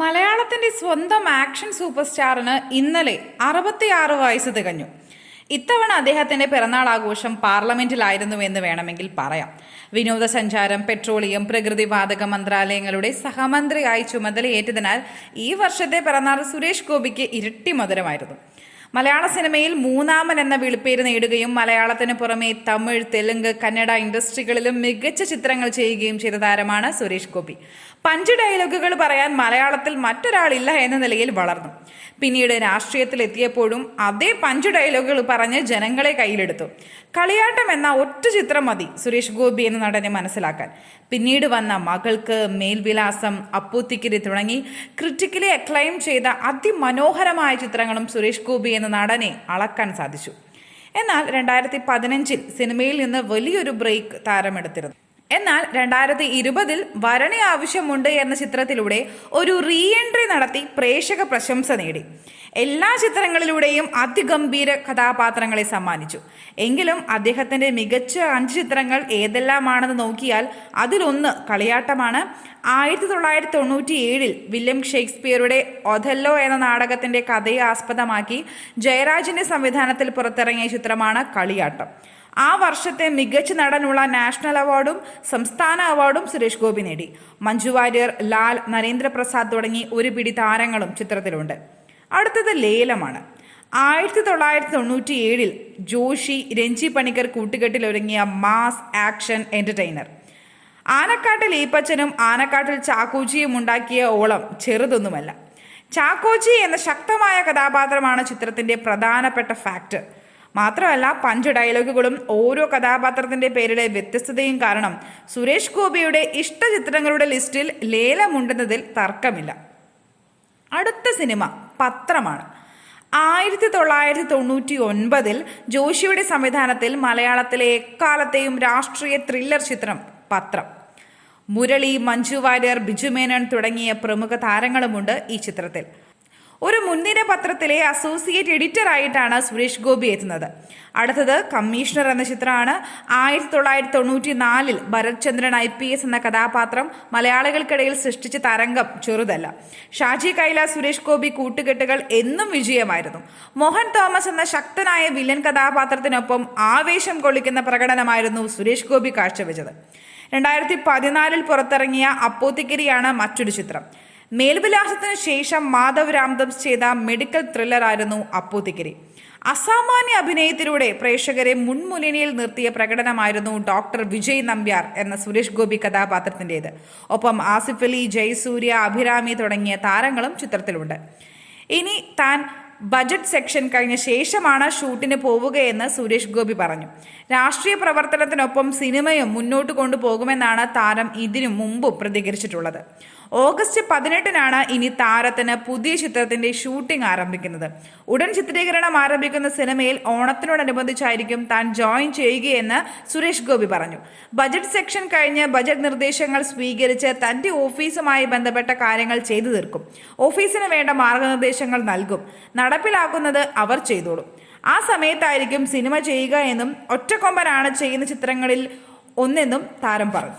മലയാളത്തിന്റെ സ്വന്തം action super സ്റ്റാറിന് ഇന്നലെ അറുപത്തിയാറ് വയസ്സ് തികഞ്ഞു. ഇത്തവണ അദ്ദേഹത്തിന്റെ പിറന്നാൾ ആഘോഷം പാർലമെന്റിലായിരുന്നു എന്ന് വേണമെങ്കിൽ പറയാം. വിനോദസഞ്ചാരം പെട്രോളിയം പ്രകൃതിവാതക മന്ത്രാലയങ്ങളുടെ സഹമന്ത്രിയായി ചുമതലയേറ്റതിനാൽ ഈ വർഷത്തെ പിറന്നാൾ സുരേഷ് ഗോപിക്ക് ഇരട്ടി മധുരമായിരുന്നു. മലയാള സിനിമയിൽ മൂന്നാമൻ എന്ന വിളിപ്പേര് നേടുകയും മലയാളത്തിന് പുറമെ തമിഴ് തെലുങ്ക് കന്നഡ ഇൻഡസ്ട്രികളിലും മികച്ച ചിത്രങ്ങൾ ചെയ്യുകയും ചെയ്ത താരമാണ് സുരേഷ് ഗോപി. പഞ്ച് ഡയലോഗുകൾ പറയാൻ മലയാളത്തിൽ മറ്റൊരാളില്ല എന്ന നിലയിൽ വളർന്നു. പിന്നീട് രാഷ്ട്രീയത്തിലെത്തിയപ്പോഴും അതേ പഞ്ച് ഡയലോഗുകൾ പറഞ്ഞ് ജനങ്ങളെ കയ്യിലെടുത്തു. കളിയാട്ടം എന്ന ഒറ്റ ചിത്രം മതി സുരേഷ് ഗോപി എന്ന നടനെ മനസ്സിലാക്കാൻ. പിന്നീട് വന്ന മകൾക്ക് മേൽവിലാസം അപ്പൂത്തിക്കിരി തുടങ്ങി ക്രിറ്റിക്കലി അക്ലൈം ചെയ്ത അതിമനോഹരമായ ചിത്രങ്ങളും സുരേഷ് ഗോപി എന്ന നടനെ അളക്കാൻ സാധിച്ചു. എന്നാൽ രണ്ടായിരത്തി പതിനഞ്ചിൽ സിനിമയിൽ നിന്ന് വലിയൊരു ബ്രേക്ക് താരമെടുത്തിരുന്നു. എന്നാൽ രണ്ടായിരത്തി ഇരുപതിൽ വരണി ആവശ്യമുണ്ട് എന്ന ചിത്രത്തിലൂടെ ഒരു റീ എൻട്രി നടത്തി പ്രേക്ഷക പ്രശംസ നേടി. എല്ലാ ചിത്രങ്ങളിലൂടെയും അതിഗംഭീര കഥാപാത്രങ്ങളെ സമ്മാനിച്ചു. എങ്കിലും അദ്ദേഹത്തിന്റെ മികച്ച അഞ്ച് ചിത്രങ്ങൾ ഏതെല്ലാമാണെന്ന് നോക്കിയാൽ അതിലൊന്ന് കളിയാട്ടമാണ്. ആയിരത്തി തൊള്ളായിരത്തി തൊണ്ണൂറ്റി ഏഴിൽ വില്യം ഷേക്സ്പിയറുടെ ഒഥല്ലോ എന്ന നാടകത്തിന്റെ കഥയെ ആസ്പദമാക്കി ജയരാജിന്റെ സംവിധാനത്തിൽ പുറത്തിറങ്ങിയ ചിത്രമാണ് കളിയാട്ടം. ആ വർഷത്തെ മികച്ച നടനുള്ള നാഷണൽ അവാർഡും സംസ്ഥാന അവാർഡും സുരേഷ് ഗോപി നേടി. മഞ്ജു വാര്യർ ലാൽ നരേന്ദ്രപ്രസാദ് തുടങ്ങി ഒരു പിടി താരങ്ങളും ചിത്രത്തിലുണ്ട്. അടുത്തത് ലേലമാണ്. ആയിരത്തി തൊള്ളായിരത്തി തൊണ്ണൂറ്റി ഏഴിൽ ജോഷി രഞ്ജി പണിക്കർ കൂട്ടുകെട്ടിൽ ഒരുങ്ങിയ മാസ് ആക്ഷൻ എന്റർടൈനർ. ആനക്കാട്ടിൽ ഈപ്പച്ചനും ആനക്കാട്ടിൽ ചാക്കോച്ചിയും ഉണ്ടാക്കിയ ഓളം ചെറുതൊന്നുമല്ല. ചാക്കോച്ചി എന്ന ശക്തമായ കഥാപാത്രമാണ് ചിത്രത്തിന്റെ പ്രധാനപ്പെട്ട ഫാക്ടർ. മാത്രമല്ല പഞ്ച് ഡയലോഗുകളും ഓരോ കഥാപാത്രത്തിന്റെ പേരിലെ വ്യത്യസ്തതയും കാരണം സുരേഷ് ഗോപിയുടെ ഇഷ്ട ചിത്രങ്ങളുടെ ലിസ്റ്റിൽ ലേലമുണ്ടെന്നതിൽ തർക്കമില്ല. അടുത്ത സിനിമ പത്രമാണ്. ആയിരത്തി തൊള്ളായിരത്തി തൊണ്ണൂറ്റി ഒൻപതിൽ ജോഷിയുടെ സംവിധാനത്തിൽ മലയാളത്തിലെ എക്കാലത്തെയും രാഷ്ട്രീയ ത്രില്ലർ ചിത്രം പത്രം. മുരളി മഞ്ജു വാര്യർ ബിജു മേനോൻ തുടങ്ങിയ പ്രമുഖ താരങ്ങളുമുണ്ട് ഈ ചിത്രത്തിൽ. ഒരു മുൻനിര പത്രത്തിലെ അസോസിയേറ്റ് എഡിറ്റർ ആയിട്ടാണ് സുരേഷ് ഗോപി എത്തുന്നത്. അടുത്തത് കമ്മീഷണർ എന്ന ചിത്രമാണ്. ആയിരത്തി തൊള്ളായിരത്തി തൊണ്ണൂറ്റി നാലിൽ Bharath Chandran I P S എന്ന കഥാപാത്രം മലയാളികൾക്കിടയിൽ സൃഷ്ടിച്ച തരംഗം ചെറുതല്ല. ഷാജി കൈലാസ് സുരേഷ് ഗോപി കൂട്ടുകെട്ടുകൾ എന്നും വിജയമായിരുന്നു. മോഹൻ തോമസ് എന്ന ശക്തനായ വില്ലൻ കഥാപാത്രത്തിനൊപ്പം ആവേശം കൊള്ളിക്കുന്ന പ്രകടനമായിരുന്നു സുരേഷ് ഗോപി കാഴ്ചവെച്ചത്. രണ്ടായിരത്തി പതിനാലിൽ പുറത്തിറങ്ങിയ അപ്പോത്തിക്കരിയാണ് മറ്റൊരു ചിത്രം. മേൽവിലാസത്തിന് ശേഷം മാധവ് രാംദംസ് ചെയ്ത മെഡിക്കൽ ത്രില്ലറായിരുന്നു അപ്പോത്തിക്കിരി അസാമാന്യ അഭിനയത്തിലൂടെ പ്രേക്ഷകരെ മുൻമുന്നണിയിൽ നിർത്തിയ പ്രകടനമായിരുന്നു ഡോക്ടർ വിജയ് നമ്പ്യാർ എന്ന സുരേഷ് ഗോപി കഥാപാത്രത്തിന്റെത്. ഒപ്പം ആസിഫ് അലി ജയസൂര്യ അഭിരാമി തുടങ്ങിയ താരങ്ങളും ചിത്രത്തിലുണ്ട്. ഇനി താൻ ബജറ്റ് സെക്ഷൻ കഴിഞ്ഞ ശേഷമാണ് ഷൂട്ടിന് പോവുകയെന്ന് സുരേഷ് ഗോപി പറഞ്ഞു. രാഷ്ട്രീയ പ്രവർത്തനത്തിനൊപ്പം സിനിമയും മുന്നോട്ട് കൊണ്ടുപോകുമെന്നാണ് താരം ഇതിനു മുമ്പും പ്രതികരിച്ചിട്ടുള്ളത്. ഓഗസ്റ്റ് പതിനെട്ടിനാണ് ഇനി താരത്തിന് പുതിയ ചിത്രത്തിന്റെ ഷൂട്ടിംഗ് ആരംഭിക്കുന്നത്. ഉടൻ ചിത്രീകരണം ആരംഭിക്കുന്ന സിനിമയിൽ ഓണത്തിനോടനുബന്ധിച്ചായിരിക്കും താൻ ജോയിൻ ചെയ്യുകയെന്ന് സുരേഷ് ഗോപി പറഞ്ഞു. ബജറ്റ് സെക്ഷൻ കഴിഞ്ഞ് ബജറ്റ് നിർദ്ദേശങ്ങൾ സ്വീകരിച്ച് തന്റെ ഓഫീസുമായി ബന്ധപ്പെട്ട കാര്യങ്ങൾ ചെയ്തു തീർക്കും. ഓഫീസിന് വേണ്ട മാർഗനിർദ്ദേശങ്ങൾ നൽകും. നടപ്പിലാക്കുന്നത് അവർ ചെയ്തോളും. ആ സമയത്തായിരിക്കും സിനിമ ചെയ്യുക എന്നും ഒറ്റക്കൊമ്പനാണ് ചെയ്യുന്ന ചിത്രങ്ങളിൽ ഒന്നെന്നും താരം പറഞ്ഞു.